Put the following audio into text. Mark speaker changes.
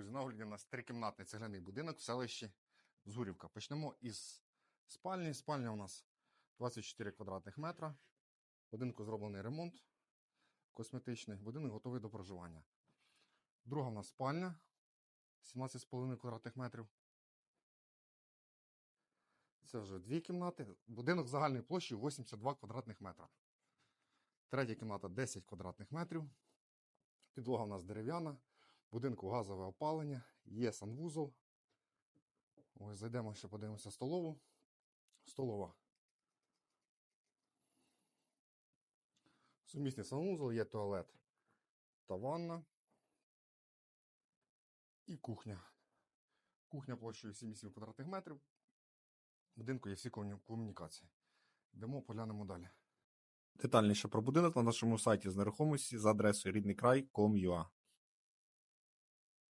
Speaker 1: друзі, на у нас трикімнатний цегляний будинок в селищі Згурівка. Почнемо із спальні. Спальня у нас 24 квадратних метра. Будинку зроблений ремонт косметичний. Будинок готовий до проживання. Друга у нас спальня 17,5 квадратних метрів. Це вже дві кімнати. Будинок загальної площі 82 квадратних метра. Третя кімната 10 квадратних метрів. Підлога у нас дерев'яна. Будинку газове опалення, є санвузол. Ось зайдемо ще подивимося столову. Столова. Сумісний санвузол, є туалет та ванна. І кухня. Кухня площею 7,7 квадратних метрів. В будинку є всі комунікації. Йдемо, поглянемо далі.
Speaker 2: Детальніше про будинок на нашому сайті з нерухомості за адресою рідний край.com.ua